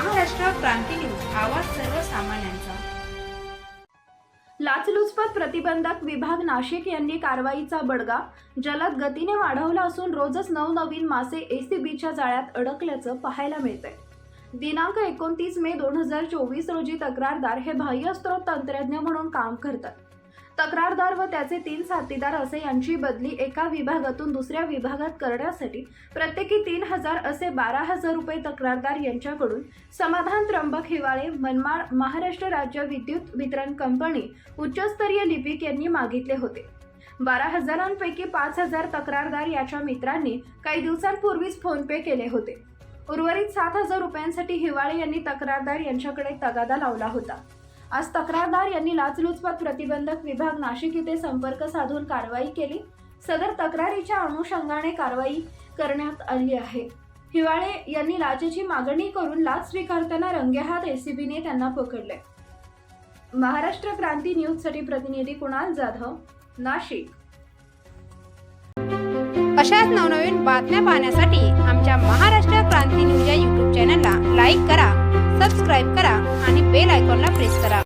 क्रांती news आवाज सर्वसामान्यांचा. लाचलुचपत प्रतिबंधक विभाग नाशिक यांनी कारवाईचा बडगा जलद गतीने वाढवला असून रोजच नवनवीन मासे एसीबीच्या जाळ्यात अडकल्याचं पाहायला मिळतंय. दिनांक एकोणतीस मे दोन हजार चोवीस रोजी तक्रारदार हे बाह्यस्त्रोत तंत्रज्ञ म्हणून काम करतात. तक्रारदार व त्याचे तीन साथीदार असे यांची बदली एका विभागातून दुसऱ्या विभागात करण्यासाठी प्रत्येकी तीन हजार असे बारा हजार रुपये तक्रारदार यांच्याकडून समाधान त्र्यंबक हिवाळे मनमाड महाराष्ट्र राज्य विद्युत वितरण कंपनी उच्चस्तरीय लिपिक यांनी मागितले होते. बारा हजारांपैकी पाच हजार तक्रारदार याच्या मित्रांनी काही दिवसांपूर्वीच फोनपे केले होते. उर्वरित सात हजार रुपयांसाठी हिवाळे यांनी तक्रारदार यांच्याकडे तगादा लावला होता. आज तक्रारदार यांनी लाचलुचपत प्रतिबंधक विभाग नाशिक येथे संपर्क साधून कारवाई केली. सदर तक्रारीच्या अनुषंगाने कारवाई करण्यात आली आहे. हिवाळे यांनी लाचेची मागणी करून लाच स्वीकारताना रंगेहात एसीबीने त्यांना पकडले. महाराष्ट्र क्रांती न्यूजसाठी प्रतिनिधी कुणाल जाधव नाशिक. अशाच नवनवीन बातम्या पाहण्यासाठी आमच्या महाराष्ट्र क्रांती न्यूज या यूट्यूब चॅनलला लाईक करा सबस्क्राईब करा आणि बेल आयकॉनला प्रेस करा.